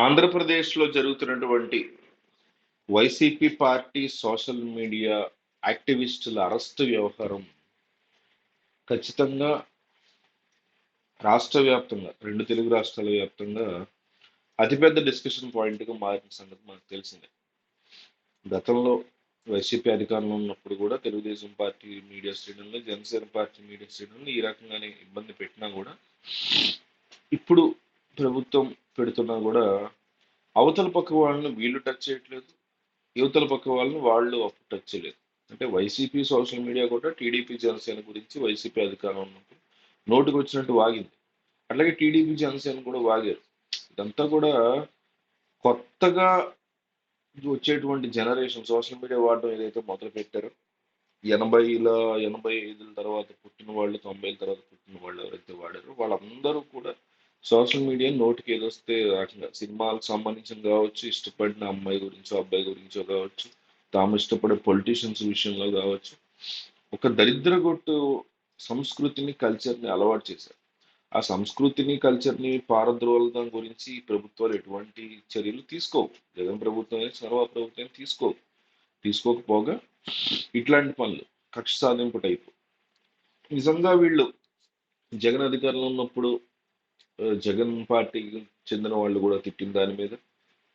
ఆంధ్రప్రదేశ్లో జరుగుతున్నటువంటి YCP party social media యాక్టివిస్టుల అరెస్టు వ్యవహారం ఖచ్చితంగా రాష్ట్ర వ్యాప్తంగా రెండు తెలుగు రాష్ట్రాల వ్యాప్తంగా అతిపెద్ద డిస్కషన్ పాయింట్గా మారిన సంగతి మనకు తెలిసిందే. గతంలో వైసీపీ అధికారంలో ఉన్నప్పుడు కూడా తెలుగుదేశం పార్టీ మీడియా శ్రేణులను జనసేన పార్టీ మీడియా శ్రేణులను ఈ రకంగానే ఇబ్బంది పెట్టినా కూడా ఇప్పుడు ప్రభుత్వం పెడుతున్నా కూడా అవతల పక్క వాళ్ళని వీళ్ళు టచ్ చేయట్లేదు. యువతల పక్క వాళ్ళని వాళ్ళు అప్పుడు టచ్ చేయలేదు. అంటే వైసీపీ సోషల్ మీడియా కూడా టీడీపీ జనసేన గురించి వైసీపీ అధికారం ఉన్నప్పుడు నోటుకు వచ్చినట్టు వాగింది. అట్లాగే టీడీపీ జనసేన కూడా వాగారు. ఇదంతా కూడా కొత్తగా వచ్చేటువంటి జనరేషన్ సోషల్ మీడియా వాడడం ఏదైతే మొదలు పెట్టారో ఎనభైల ఎనభై ఐదుల తర్వాత పుట్టిన వాళ్ళు తొంభైల తర్వాత పుట్టిన వాళ్ళు ఎవరైతే వాడారో వాళ్ళందరూ కూడా సోషల్ మీడియా నోటికి ఏదొస్తే అట్లా సినిమాలకు సంబంధించిన కావచ్చు ఇష్టపడిన అమ్మాయి గురించో అబ్బాయి గురించో కావచ్చు తాము ఇష్టపడే పొలిటీషియన్స్ విషయంలో కావచ్చు ఒక దరిద్ర కొట్టు సంస్కృతిని కల్చర్ని అలవాటు చేశారు. ఆ సంస్కృతిని కల్చర్ని పారద్రోలడం గురించి ప్రభుత్వాలు ఎటువంటి చర్యలు తీసుకోవు. జగన్ ప్రభుత్వం సర్వ ప్రభుత్వం తీసుకోవు. తీసుకోకపోగా ఇట్లాంటి పనులు కక్ష సాధింపు టైపు. నిజంగా వీళ్ళు జగన్ అధికారంలో ఉన్నప్పుడు జగన్ పార్టీకి చెందిన వాళ్ళు కూడా తిట్టిన దాని మీద.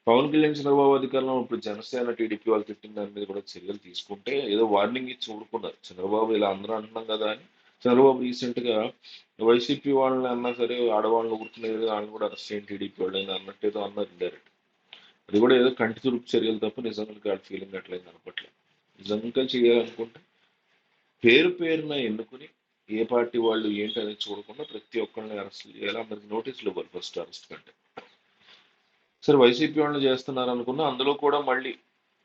పవన్ కళ్యాణ్ చంద్రబాబు అధికారంలో ఇప్పుడు జనసేన టీడీపీ వాళ్ళు తిట్టిన దాని మీద కూడా చర్యలు తీసుకుంటే ఏదో వార్నింగ్ ఇచ్చి ఊడుకున్నారు చంద్రబాబు ఇలా అందరూ అంటున్నాం కదా అని. చంద్రబాబు రీసెంట్గా వైసీపీ వాళ్ళని అన్నా సరే ఆడవాళ్ళని ఊరుకునేది వాళ్ళని కూడా అరెస్ట్ చేయండి టీడీపీ వాళ్ళని అన్నట్టు ఏదో అన్నారు డైరెక్ట్ అది కూడా ఏదో కంటి తురుపు చర్యలు తప్ప నిజంగా ఫీలింగ్ అట్లేదు అనుకోవట్లేదు నిజంగా చేయాలనుకుంటే పేరు పేరున ఎన్నుకుని ఏ పార్టీ వాళ్ళు ఏంటి అనేది చూడకుండా ప్రతి ఒక్కరిని అరెస్ట్ చేయాలి. అందరికి నోటీసులు ఇవ్వాలి ఫస్ట్ అరెస్ట్ కంటే. సరే వైసీపీ వాళ్ళు చేస్తున్నారు అనుకున్నా అందులో కూడా మళ్ళీ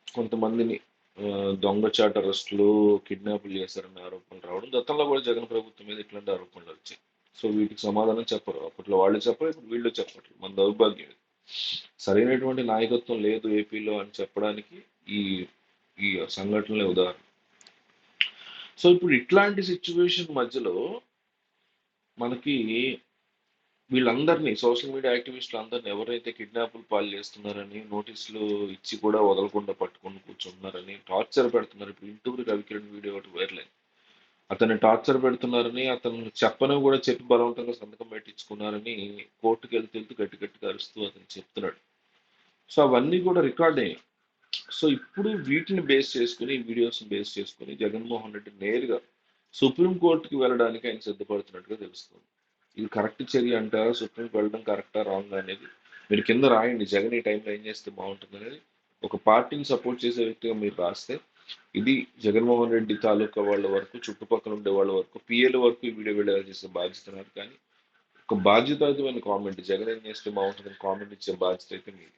కొంతమందిని ఆ, దొంగచాటు అరెస్టులు కిడ్నాపులు చేశారన్న ఆరోపణలు రావడం గతంలో కూడా జగన్ ప్రభుత్వం మీద ఇట్లాంటి ఆరోపణలు వచ్చాయి. సో వీటికి సమాధానం చెప్పరు. అప్పట్లో వాళ్ళు చెప్పరు ఇప్పుడు వీళ్ళు చెప్పట్లేదు. మన దౌర్భాగ్యం సరైనటువంటి నాయకత్వం లేదు ఏపీలో అని చెప్పడానికి ఈ ఈ సంఘటనలే ఉదాహరణ. సో ఇప్పుడు ఇట్లాంటి సిచ్యువేషన్ మధ్యలో మనకి వీళ్ళందరినీ సోషల్ మీడియా యాక్టివిస్టులు అందరినీ ఎవరైతే కిడ్నాపులు పాలు చేస్తున్నారని నోటీసులు ఇచ్చి కూడా వదలకుండా పట్టుకొని కూర్చున్నారని టార్చర్ పెడుతున్నారు. ఇప్పుడు ఇంటూరు రవికిరణ్ వీడియో ఒకటి వైరల్ అయింది. అతన్ని టార్చర్ పెడుతున్నారని అతను చెప్పని కూడా చెప్పి బలవంతంగా సంతకం పెట్టించుకున్నారని కోర్టుకు వెళ్తూ వెళ్తూ గట్టి గట్టిగా అరుస్తూ అతను చెప్తున్నాడు. సో అవన్నీ కూడా రికార్డ్ అయ్యాయి. సో ఇప్పుడు వీటిని బేస్ చేసుకుని వీడియోస్ని బేస్ చేసుకుని జగన్మోహన్ రెడ్డి నేరుగా సుప్రీం కోర్టుకి వెళ్ళడానికి ఆయన సిద్ధపడుతున్నట్టుగా తెలుస్తుంది. ఇది కరెక్ట్ చర్య అంటారా? సుప్రీంకి వెళ్ళడం కరెక్టా? రాంగ్ అనేది మీరు కింద రాయండి. జగన్ ఈ టైంలో ఏం చేస్తే బాగుంటుంది అనేది ఒక పార్టీని సపోర్ట్ చేసే వ్యక్తిగా మీరు రాస్తే ఇది జగన్మోహన్ రెడ్డి తాలూకా వాళ్ళ వరకు చుట్టుపక్కల ఉండే వాళ్ళ వరకు పిఎల్ వరకు ఈ వీడియో వెళ్ళేలా చేసే బాధ్యత కానీ ఒక బాధ్యతయుతమైన కామెంట్ జగన్ ఏం చేస్తే బాగుంటుందని కామెంట్ ఇచ్చే బాధ్యత అయితే మీది.